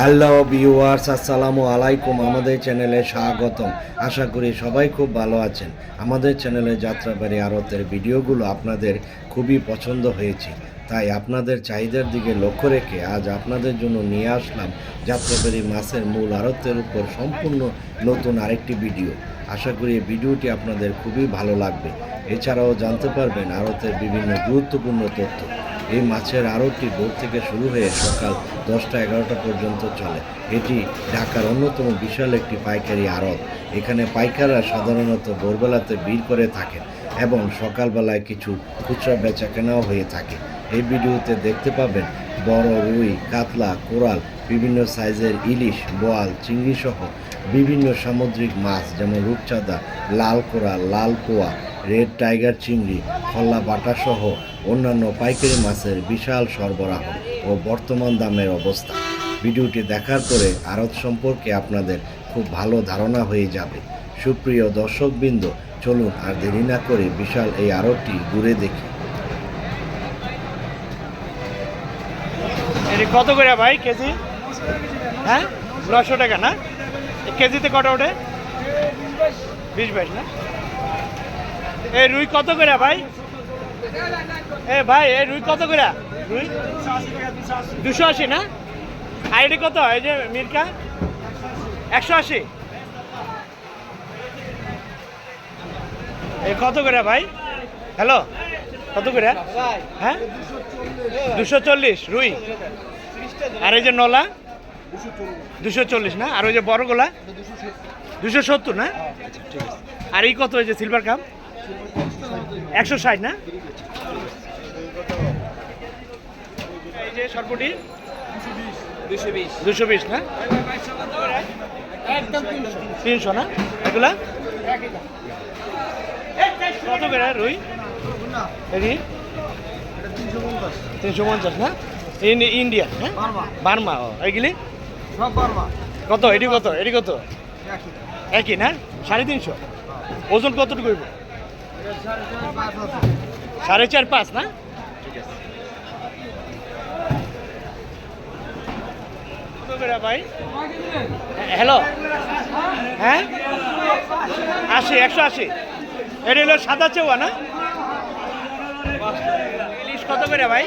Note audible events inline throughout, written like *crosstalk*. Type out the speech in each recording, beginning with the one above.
Hello viewers আসসালামু আলাইকুম। আমাদের চ্যানেলে স্বাগতম। আশা করি সবাই খুব ভালো আছেন। আমাদের চ্যানেলে যাত্রাবাড়ি আড়তের ভিডিওগুলো আপনাদের খুবই পছন্দ হয়েছে। তাই আপনাদের চাহিদার দিকে লক্ষ্য রেখে আজ আপনাদের জন্য নিয়ে আসলাম যাত্রাবাড়ি মাছের মূল আড়তের উপর সম্পূর্ণ নতুন আরেকটি ভিডিও। আশা করি এই ভিডিওটি আপনাদের খুবই ভালো লাগবে। এছাড়াও জানতে পারবেন আরতের বিভিন্ন গুরুত্বপূর্ণ তথ্য। এই মাছের আড়তটি ভোর থেকে শুরু হয়ে সকাল দশটা এগারোটা পর্যন্ত চলে। এটি ঢাকার অন্যতম বিশাল একটি পাইকারি আড়ত। এখানে পাইকাররা সাধারণত ভোরবেলাতে ভিড় করে থাকেন এবং সকালবেলায় কিছু খুচরা বেচা কেনাও হয়ে থাকে। এই ভিডিওতে দেখতে পাবেন বড় রুই, কাতলা, কোরাল, বিভিন্ন সাইজের ইলিশ, বোয়াল চিংড়ি সহ বিভিন্ন সামুদ্রিক মাছ, যেমন রূপচাঁদা, লাল কোরাল লাল পোয়া, রেড টাইগার চিংড়ি, খল্লা বাটা সহ অন্যান্য পাইকারি মাছের বিশাল সরবরাহ ও বর্তমান দামের অবস্থা। ভিডিওটি দেখার পরে আড়ত সম্পর্কে আপনাদের খুব ভালো ধারণা হয়ে যাবে। সুপ্রিয় দর্শকবৃন্দ, চলুন আর দেরি না করে বিশাল এই আড়তটি ঘুরে দেখি। কত করে ভাই কেজি? হ্যাঁ? নশো টাকা না? কেজিতে কটা ওঠে? বিশ বাইশ না? এ, রুই কত করে ভাই? এ ভাই, এ, রুই কত করে? রুই? দুশো আশি না? আইডি কত? এই যে মিরকা? একশো আশি? এ, কত করে ভাই? হ্যালো? কত করে? হ্যাঁ? দুশো চল্লিশ। রুই? আর এই যে নলা? দুশো চল্লিশ না? আর ওই যে বড়গুলা? দুশো সত্তর না? আর এই কত যে সিলভার কাপ একশো ষাট না? এই দুশো বিশ না? তিনশো না? এগুলা? কত করে রুই? এটি? তিনশো পঞ্চাশ। না? ইন- ইন্ডিয়া হ্যাঁ? বার্মা। ও। এইগুলি কত? এটি কত? এটি কত? একই না? সাড়ে তিনশো? ওজন কতটুকু হইব? সাড়ে চার পাঁচ না? ঠিক আছে ভাই? হ্যালো? হ্যাঁ? আশি, একশো আশি। এটা হলো সাদা চেওয়া না? কত করে ভাই?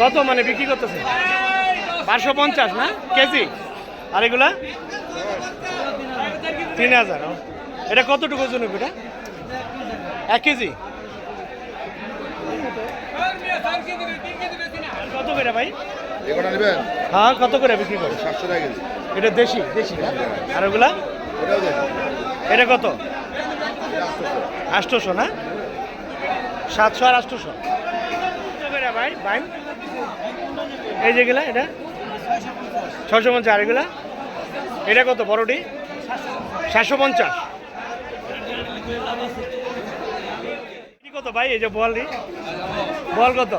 কত মানে বিক্রি করতেছে? পাঁচশো পঞ্চাশ না? কেজি? আর এগুলা? তিন হাজার। এটা কতটুকু ওজন এটা? এক কেজি? কত করে ভাই? হ্যাঁ কত করে বিক্রি করে? সাতশো টাকা কেজি। এটা দেশি দেশি আর ওগুলা? এটা কত? আটশোশো না? সাতশো আর করে ভাই? বাইন এই যেগুলা এটা? ছশো পঞ্চাশ এগুলা? এটা কত বড়টি সাতশো পঞ্চাশ। কত ভাই, এই যে বলটি বল কত?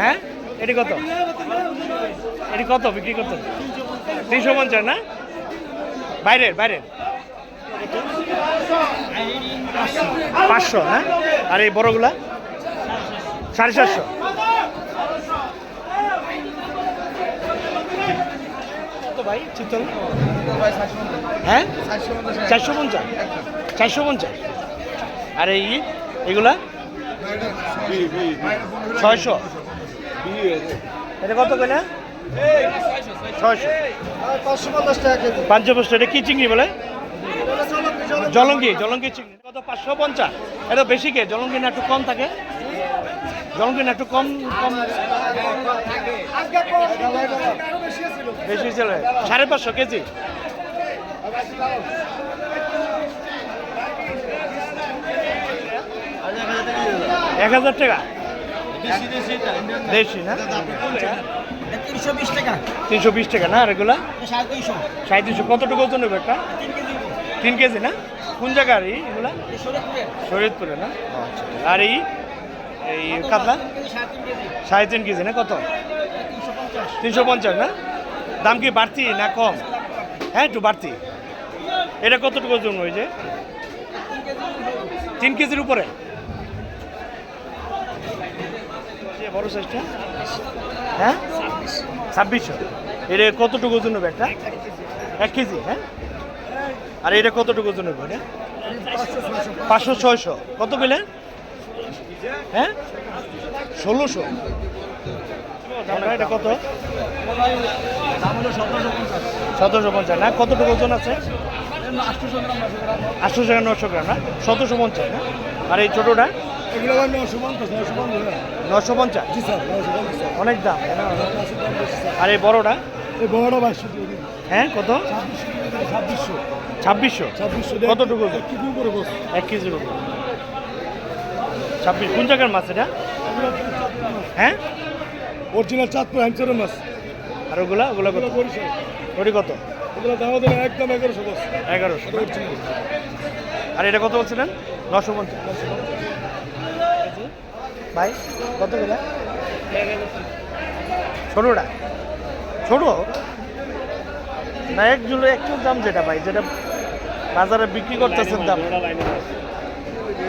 হ্যাঁ? এটি কত? এটি কত, বিক্রি কত তিনশো পঞ্চাশ না? বাইরের বাইরের। পাঁচশো হ্যাঁ আর এই বড়গুলা? সাড়ে সাতশো। ভাই চিতল? হ্যাঁ? চারশো পঞ্চাশ? চারশো পঞ্চাশ? আর এই এগুলা? ছয়শো? এটা কত কইলা ছয়শো। পাঁচশো পঞ্চাশ এটা কি চিংড়ি বলে? জলঙ্গি জলঙ্গি চিংড়ি। কত? পাঁচশো পঞ্চাশ। এটা বেশি কে? জলঙ্গি না একটু কম থাকে? জলঙ্গি না একটু কম কম। বেশি চলে সাড়ে পাঁচশো কেজি। এক হাজার টাকা। দেশি না? তিনশো বিশ টাকা না আর এগুলা সাড়ে তিনশো। কতটুকু ওজন নেবে একটা? তিন কেজি না? কোন জায়গার এগুলা? শরীরপুরে শরীয়তপুরে না? আর এই এই কাতলা? সাড়ে তিন কেজি। না? কত? তিনশো পঞ্চাশ না? দাম কি বাড়তি না কম? হ্যাঁ একটু বাড়তি। এটা কতটুকু ওজন যে? তিন কেজির উপরে? বড় সাইজটা হ্যাঁ? ছাব্বিশশো। এটা কতটুকু ওজন হবে একটা? এক কেজি হ্যাঁ? আর এটা কতটুকু ওজন হবে পাঁচশো, ছয়শো। কত পেলেন? হ্যাঁ? ষোলোশো। এটা কত? সতেরোশো পঞ্চাশ। না? কতটুকু ওজন আছে? আটশো টাকা নশো গ্রাম। না? সতেরোশো পঞ্চাশ না? আর এই ছোটোটা? নশো পঞ্চাশ স্যার অনেক দাম। আর এই বড়টা? এই বড়টা বাইশশো হ্যাঁ কত? ছাব্বিশশো ছাব্বিশশো। ছাব্বিশশো? কতটুকু এক কেজির উপর ছাব্বিশ কোন জায়গার মাছ এটা? হ্যাঁ? অরিজিনাল চাঁদপুর হ্যামচারের মাছ আর ওগুলা? ওগুলা কত? ওটি কত? এগুলো দাম দেবে একদম এগারোশো বস এগারোশো। আর এটা কত বলছিলেন? নশো পঞ্চাশ ভাই কত করে? ছোটোটা ছোটো না এক জুলো একটু দাম যেটা ভাই যেটা বাজারে বিক্রি করতেছেন দাম।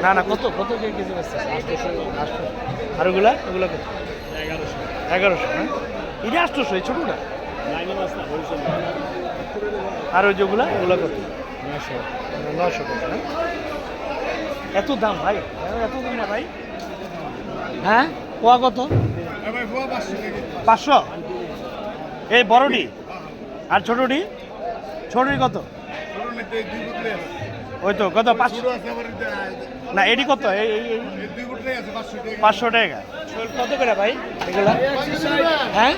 না না কত? কত কে কেজি বেচতেছে আর ওগুলা? ওগুলা কত? এগারোশো হ্যাঁ? এটা আটশোশো এই ছোটোটা? আর ওই যেগুলা ওগুলা কত? নশো নশো টাকা এত দাম ভাই? এত দাম না ভাই? হ্যাঁ? পোয়া কত? পাঁচশো? এই বড়ডি আর ছোটডি ছোটডি কত? ওই তো কত? পাঁচশো না এটি কত? এই পাঁচশো টাকা। কত করে ভাই এগুলা? হ্যাঁ?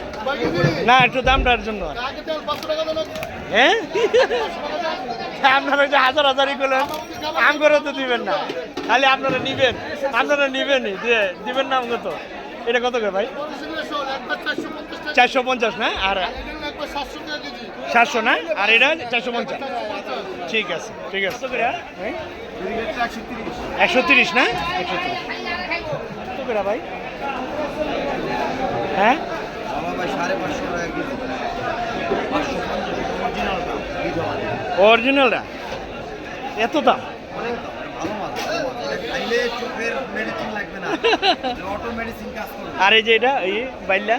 না একটু দামটার জন্য। হ্যাঁ? আপনারা যে হাজার হাজারই করলেন তো দিবেন না। খালি আপনারা নিবেন আপনারা নিবেনই দিবেন না আমাকে তো। এটা কত করে ভাই? চারশো পঞ্চাশ না? আর সাতশো না? আর এটা চারশো পঞ্চাশ। ঠিক আছে ঠিক আছে। করে, ভাই? একশো তিরিশ না? একশো তিরিশ। কত করে ভাই? হ্যাঁ? অরিজিনালটা এত দাম? *laughs* আর এই যে এটা এই বাইল্লা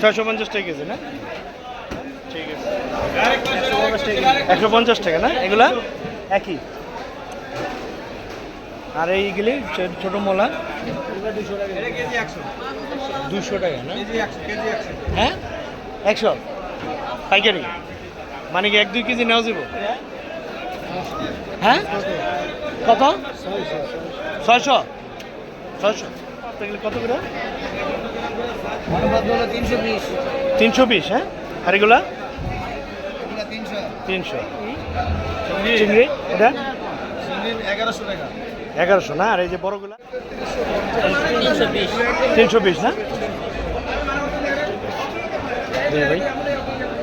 ছয়শো পঞ্চাশ টাকা কেজি না? ঠিক আছে। একশো পঞ্চাশ টাকা না? এগুলা? একই? আর এইগুলি ছোট মোলা। দুশো টাকা না? হ্যাঁ? একশো। পাইকারি। মানে কি এক দুই কেজি নেওয়া যাব? হ্যাঁ? কত? ছয়শো। ছয়শো। কত করে? তিনশো বিশ তিনশো বিশ হ্যাঁ? আর এগুলা? তিনশো। তিনশো চিংড়ি? এটা? এগারোশো টাকা। এগারোশো, না? আর এই যে বড়গুলা? তিনশো বিশ, না?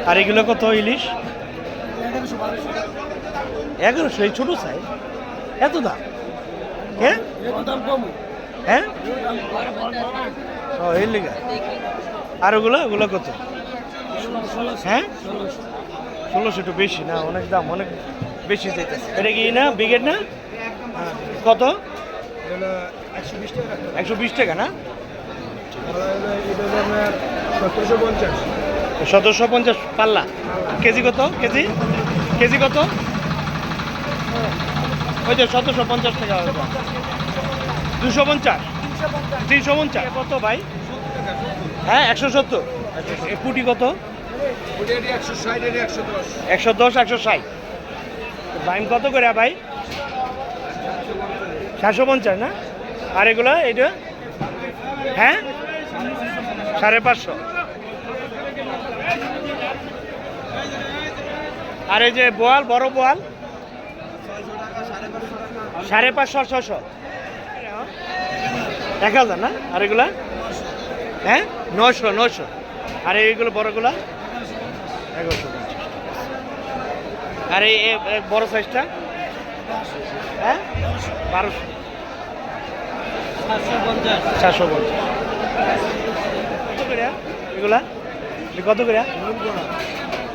আর এগুলো কত ইলিশ? এগারোশো, এই ছোটো সাইজ এত দাম? হ্যাঁ হ্যাঁ? ও, এর লিগা। আর ওগুলো? ওগুলো কত? হ্যাঁ? ষোলোশো একটু বেশি, না? অনেক দাম, অনেক বেশি চাইতেছে। এটা কি না ব্রিগেড না? কত? একশো বিশ টাকা একশো বিশ টাকা না? সতেরোশো পঞ্চাশ। পাল্লা। কেজি কত? কেজি? কেজি কত? ওই তো সতেরোশো পঞ্চাশ টাকা। দুশো পঞ্চাশ। তিনশো পঞ্চাশ। কত ভাই? হ্যাঁ একশো সত্তর। পুটি কত? একশো দশ। একশো দশ একশো ষাট। বাইম কত করে ভাই? সাতশো পঞ্চাশ, না? আর এগুলো এটা হ্যাঁ? সাড়ে পাঁচশো। আর এই যে বোয়াল, বড় বোয়াল? সাড়ে পাঁচশো ছশো এক হাজার, না? আর এগুলা? হ্যাঁ? নশো নশো আর এইগুলো বড়গুলা? এগারোশো পঞ্চাশ। আর এই বড় সাইজটা? হ্যাঁ? বারোশো। চারশো পঞ্চাশ। কত করে এগুলা? কত করে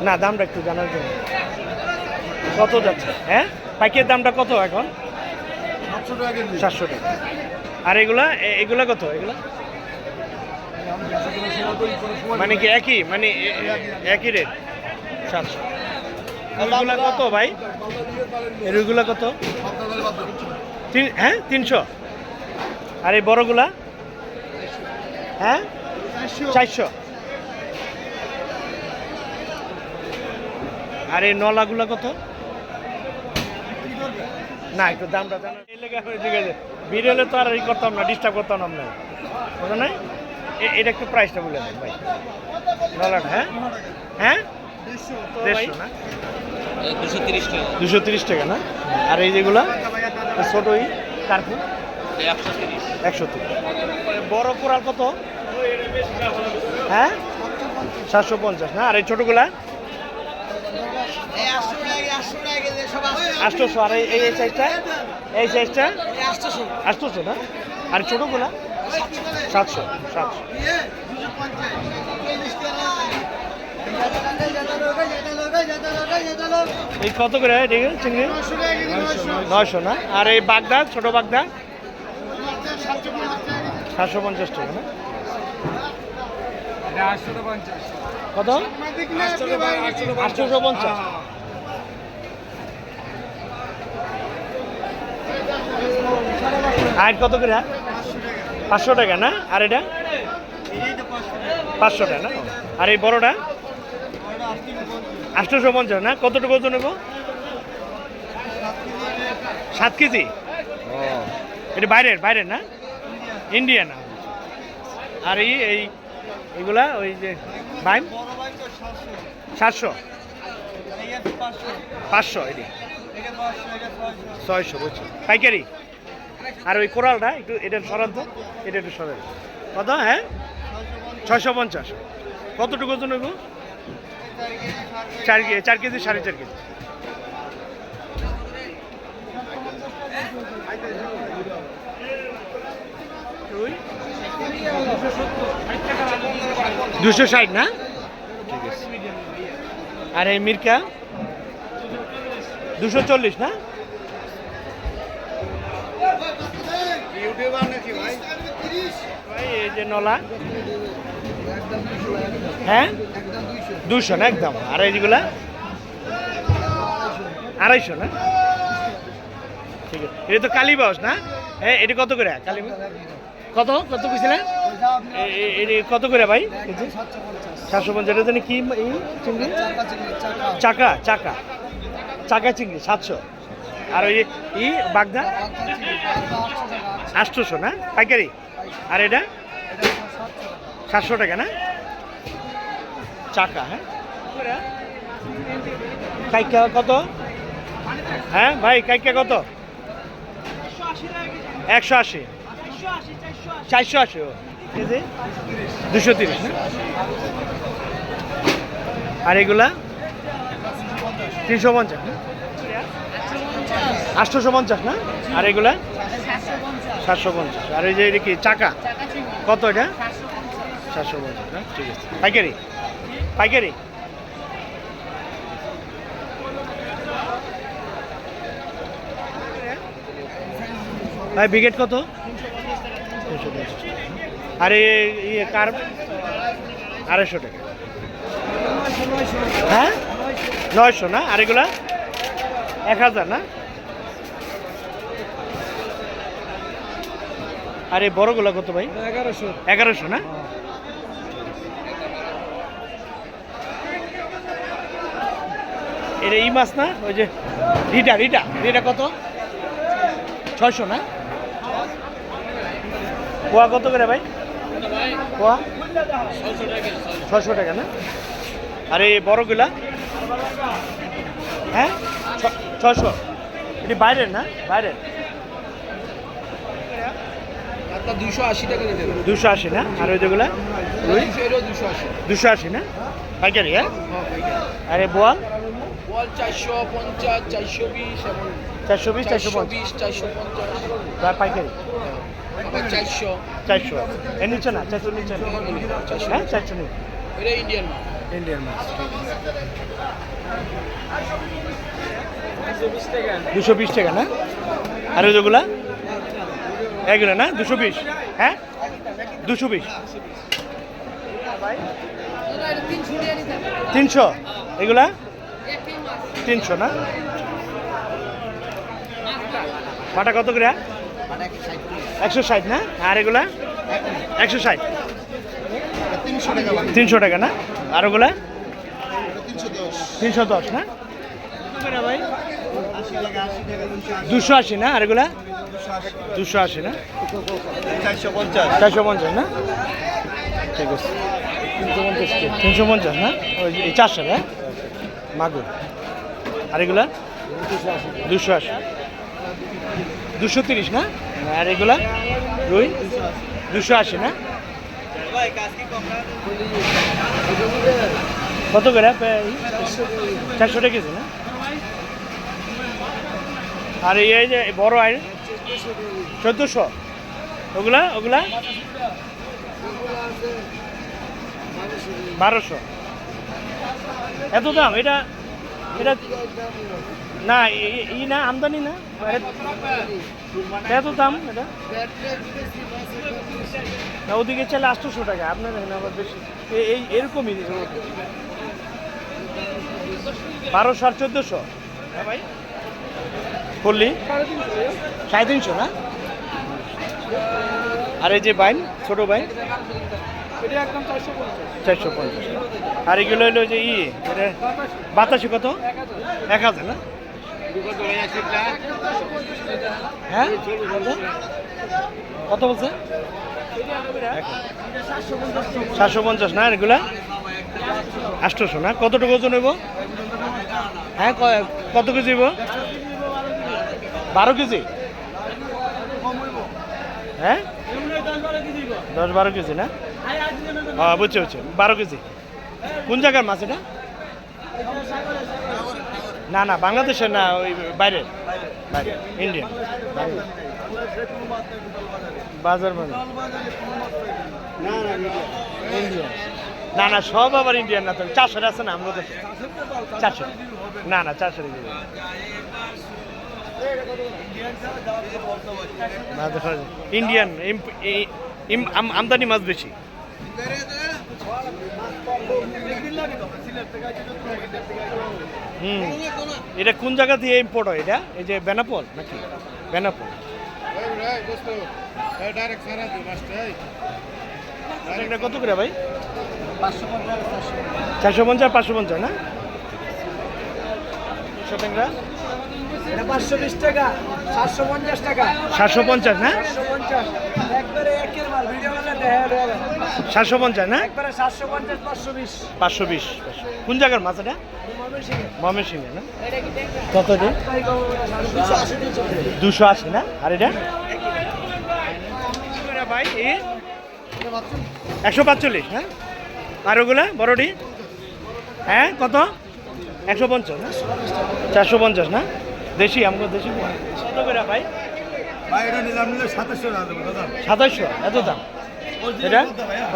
না, দামটা একটু জানার জন্য। কত যাচ্ছে? হ্যাঁ? পাইকের দামটা কত এখন? সাতশো টাকা। আর এগুলা? এগুলা কত? এগুলা? মানে কি একই? মানে একই রেট সাতশো। কত ভাই? রুইগুলা কত? তিন হ্যাঁ তিনশো। আর এই বড়গুলা? হ্যাঁ? চারশো। আর এই নলাগুলা কত? না একটু দামটা জানা। এই লেগে ঠিক আছে। তো আর এই করতাম না ডিস্টার্ব করতাম না আপনার। বুঝলেন না এ- এটা একটু প্রাইসটা বলে দেন ভাই। নলাটা হ্যাঁ? হ্যাঁ? দেড়শো না? দুশো তিরিশ টাকা। দুশো তিরিশ টাকা না? আর এই যেগুলা? ছোট এই কার্পু একশো তিরিশ। বড় কোরাল কত? হ্যাঁ? সাতশো পঞ্চাশ না? আর এই ছোটগুলা? আটশোশো আর এই এই সাইজটা? এই সাইজটা? আটশোশো। না? আর ছোটগুলা? সাতশো। সাতশো এই কত করে ঠিক আছে চিংড়ি? নয়শো না? আর এই বাগদা, ছোট বাগদা? সাতশো পঞ্চাশ টাকা না? কত? আটশোশো পঞ্চাশ। আর কত করে পাঁচশো টাকা না? আর এটা? পাঁচশো টাকা না? আর এই বড়টা? আটশোশো পঞ্চাশ, না? কতটুকু ওজন নেব সাত কেজি? এটা বাইরের বাইরের না? ইন্ডিয়ান। আর এই এই এগুলা ওই যে বাইম? সাতশো। পাঁচশো এটি ছয়শো, বুঝছ? পাইকারি। আর ওই কোরালটা, একটু এটা সরান্ত এটা একটু সরান। কত হ্যাঁ? ছয়শো পঞ্চাশ। কতটুকু ওজন নেব চার কেজি চার কেজি সাড়ে চার কেজি। দুশো ষাট না? ঠিক আছে। আর এই মির্কা? দুশো চল্লিশ না? ভাই, এই যে নলা। হ্যাঁ? দুশো না একদম? আর আড়াইশো না? ঠিক আছে। এটা তো কালীবাস না? হ্যাঁ এটা কত করে? কালী কত? কত কইছিলেন? কত করে ভাই? সাতশো পঞ্চাশ। এটা কি চিংড়ি? চাকা চাকা। চাকা চিংড়ি, সাতশো। আর ওই ই, বাগদা? আটশোশো না? পাইকারি? আর এটা? সাতশো টাকা না? চাকা হ্যাঁ? কাইকা কত? হ্যাঁ ভাই কাইকা কত? একশো আশি। চারশো আশি ও। কেজি? দুশো তিরিশ না আর এগুলা? তিনশো পঞ্চাশ না আটশোশো পঞ্চাশ। না? আর এগুলা? সাতশো পঞ্চাশ। আর এই যে কি চাকা? কত এটা? সাতশো পঞ্চাশ। না ঠিক আছে। পাইকারি? পাইকারি। ভাই বিকেট কত। আর ইয়ে কার? আড়াইশো টাকা। হ্যাঁ? নয়শো না? আর এগুলা? এক হাজার না? আর এই বড়গুলা কত ভাই? এগারোশো। এগারোশো না? এটা ই মাছ না? ওই যে রিটা রিটা। রিটা কত? ছয়শো না? পোয়া কত করে ভাই? পোয়া? ছয়শো টাকা না? আর এই বড়গুলা? হ্যাঁ? ছ- ছয়শো। এটি বাইরের না? বাইরের? দুশো আশি টাকা দুশো আশি না? আর ওই যেগুলা? দুশো আশি না? পাইকারি হ্যাঁ? আরে এই বোয়াল বল চারশো পঞ্চাশ চারশো বিশ এমন চারশো বিশ চারশো বিশ চারশো পঞ্চাশ। আর পাইকারি? চারশো। চারশো। এর নিচে না? চারশো নিচে না? হ্যাঁ চারশো নিচে এটা ইন্ডিয়ান ইন্ডিয়ান মাছ দুশো বিশ টাকা। না? আর ওই যেগুলা? এগুলো না? দুশো বিশ। হ্যাঁ? দুশো বিশ। তিনশো? এগুলা? তিনশো, না? পাটা কত করে? একশো ষাট, না? আর এগুলা? একশো ষাট। তিনশো টাকা, না? আর ওগুলা? তিনশো দশ, না? দুশো আশি, না? আর এগুলা? দুশো আশি, না? চারশো পঞ্চাশ পঞ্চাশ না? ঠিক আছে। তিনশো পঞ্চাশ না? ওই চারশো, না? মাগুর। আর এগুলা দুশো আশি। দুশো তিরিশ না? আর এগুলা রুই? দুশো আশি না? কত করে? চারশো টাকা কেজি না? আর এই যে বড় আয় চোদ্দোশো। ওগুলা? ওগুলা? বারোশো। এত দাম? এটা এটা না, ই- না, আমদানি না। এত দাম এটা? ওদিকে চাইলে আটশোশো টাকা, আপনার আবার বেশি। এই, এরকমই বারোশো আর চোদ্দোশো। হ্যাঁ করলি সাড়ে তিনশো, না? আর এই যে বাইন, ছোট বাইন? চারশো পঞ্চাশ। আর এগুলো হলো যে ই বাতাসি কত? এক হাজার, না? হ্যাঁ? কত? বলছে? সাতশো পঞ্চাশ, না এগুলা? আটশোশো, না? কতটুকু ওজন হইব? হ্যাঁ কত কেজি হইব? বারো কেজি? হ্যাঁ? দশ বারো কেজি, না? হ্যাঁ বুঝছি বুঝছি। বারো কেজি। কোন জায়গার মাছ এটা? না না, বাংলাদেশের না, ওই বাইরের। বাইরে, ইন্ডিয়ান। বাজার ইন্ডিয়ান। না না, সব আবার ইন্ডিয়ান না তো। চারশো আছে না আমরা চারশো না না চারশো ইন্ডিয়ান আমদানি মাছ বেশি। এটা কোন জায়গা দিয়ে ইম্পোর্ট হয় এটা? এই যে বেনাপোল নাকি? বেনাপোল। কত করে ভাই? চারশো পঞ্চাশ পাঁচশো পঞ্চাশ। না? পাঁচশো বিশ টাকা সাতশো পঞ্চাশ টাকা। সাতশো পঞ্চাশ না সাতশো পঞ্চাশ। না একবারে সাতশো পঞ্চাশ পাঁচশো বিশ। পাঁচশো বিশ কোন জায়গার মাছ এটা? মমের না? কত দিন দুশো আশি না? আর এটা? ভাই একশো পাঁচচল্লিশ হ্যাঁ? আর ওগুলা বড়ডি হ্যাঁ কত? একশো পঞ্চাশ না? চারশো পঞ্চাশ না? দেশি আমাকে দেশি কত করে ভাই? সাতাশশো, এত দাম? এটা?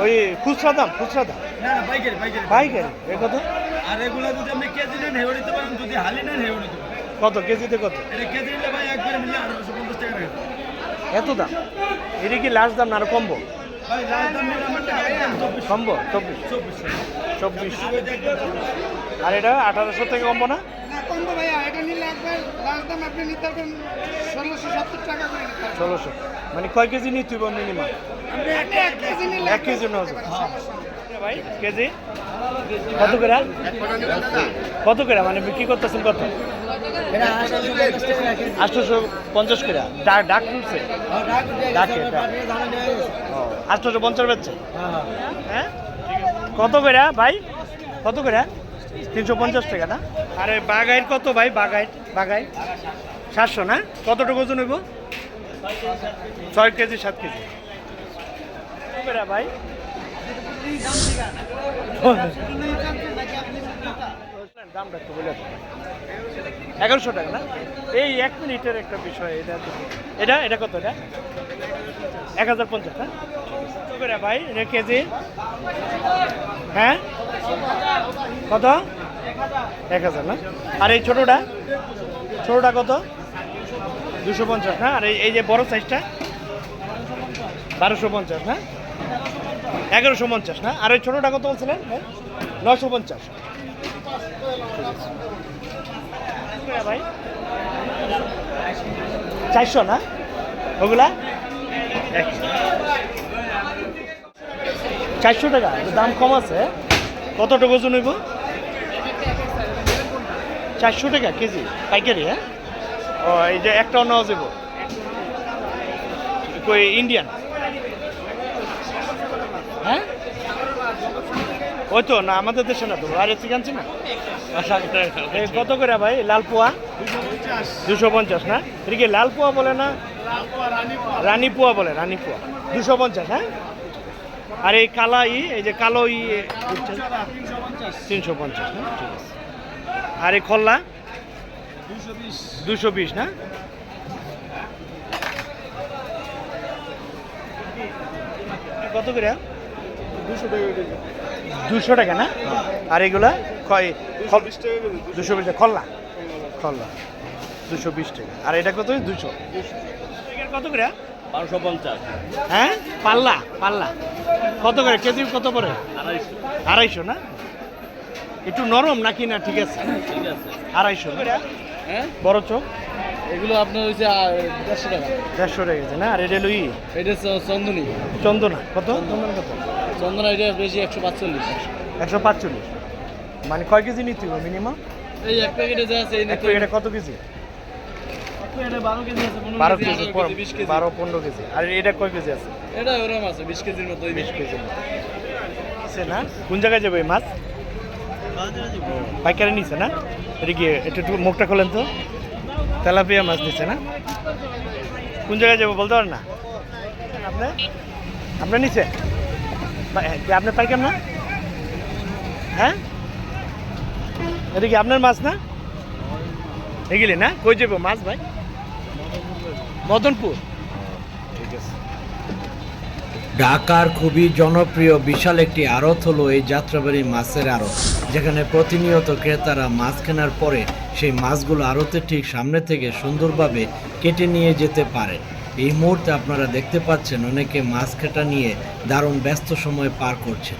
ওই খুচরা দাম খুচরা দাম? পাইকারি, এ কত? আর যদি হালি কত, কেজিতে কত? ভাই আঠারোশো এত দাম? এটা কি লাস্ট দাম না আরও কমবো? আমার কমবো? চব্বিশ চব্বিশ। চব্বিশ। আর এটা আঠারোশো থেকে কমবো না? কমবো ভাইয়া এটা নিলে একবার লাস্ট দাম আপনি নিতে পারবেন ষোলোশো সত্তর টাকা করে নিতে ষোলোশো। মানে কয় কেজি নিতে হইব মিনিমাম এক কেজি নিলে এক কেজি ভাই কেজি? কত করে? কত করে? মানে বিক্রি করতেছেন কত? আটশোশো পঞ্চাশ করে। ডাক ডাক তুলছে ডাকে আটশোশো পঞ্চাশ বেচছে? হ্যাঁ? কত করে ভাই? কত করে? তিনশো পঞ্চাশ টাকা না? আরে বাগাইর কত ভাই? বাগাই বাগাই সাতশো না? কতটুকু ওজন হইব? ছয় কেজি, সাত কেজি। ভাই? দামটা একটু বলে। এগারোশো টাকা না? এই এক মিনিটের একটা বিষয়, এটা এটা এটা কত এটা? এক হাজার পঞ্চাশ না? ভাই? এটা কেজি? হ্যাঁ? কত? এক হাজার, না? আর এই ছোটোটা? ছোটোটা কত? দুশো পঞ্চাশ, না? আর এই যে বড় সাইজটা বারোশো পঞ্চাশ, না? এগারোশো পঞ্চাশ, না? আর ওই ছোটোটা কত বলছিলেন? নশো পঞ্চাশ। ভাই? চারশো, না? ওগুলা? চারশো টাকা দাম কম আছে। কতটুকু ওজন হইব? চারশো টাকা কেজি পাইকারি হ্যাঁ? ও এই যে একটা অন্য যাব কই ইন্ডিয়ান হ্যাঁ? ওই তো না আমাদের দেশে না তো আর এসে আনছি না কত করে ভাই লাল পোয়া? দুশো পঞ্চাশ না? এটা কি লাল পোয়া বলে না? রানী পোয়া বলে রানী পোয়া। দুশো পঞ্চাশ হ্যাঁ? আর এই কালা ই এই যে কালো ই তিনশো পঞ্চাশ, না? ঠিক আছে। আর এই খল্লা? দুশো বিশ, না? কত করে? দুশো টাকা, না? আর এগুলা? দুশো বিশ টাকা, খল্লা? খল্লা। দুশো বিশ টাকা। আর এটা কত? দুশো। কত করে? বারোশো পঞ্চাশ। হ্যাঁ? পাল্লা পাল্লা। কত করে? কেজি কত করে আড়াইশো। আড়াইশো না? একটু নরম নাকি না ঠিক আছে? ঠিক আছে। আড়াইশো হ্যাঁ? বড় চোখ? এগুলো আপনার হচ্ছে দেড়শো টাকা। দেড়শো টাকা গেছে না? আর এটা লুই? এটা চন্দনী। চন্দনা। কত? চন্দনা কত? চন্দনা এটা বেশি একশো পাঁচচল্লিশ। একশো পাঁচচল্লিশ। মানে কয় কেজি নিতে হবে মিনিমাম? এই এক প্যাকেটে যা আছে এক প্যাকেটে কত কেজি? বারো কেজি বারো পনেরো কেজি। আর এটা কয় কেজি আছে? এটা ওরকম আছে বিশ কেজির মতো বিশ কেজি আছে না? কোন জায়গায় যাবে মাছ? পাইকারি নিছে না? এটা কি একটু মুখটা খোলেন তো। তেলাপিয়া মাছ নিচ্ছে না? কোন জায়গায় যাব বলতে পারেন না? আপনি? আপনার নিচে আপনি পাইকার না? হ্যাঁ? এটা কি আপনার মাছ না? এগুলি না? কই যাব মাছ ভাই? মদনপুর। ঢাকার খুবই জনপ্রিয়, বিশাল একটি আড়ত হলো এই যাত্রাবাড়ি মাছের আড়ত, যেখানে প্রতিনিয়ত ক্রেতারা মাছ কেনার পরে সেই মাছগুলো আড়তের ঠিক সামনে থেকে সুন্দরভাবে কেটে নিয়ে যেতে পারে। এই মুহূর্তে আপনারা দেখতে পাচ্ছেন অনেকে মাছ কাটা নিয়ে দারুণ ব্যস্ত সময় পার করছেন।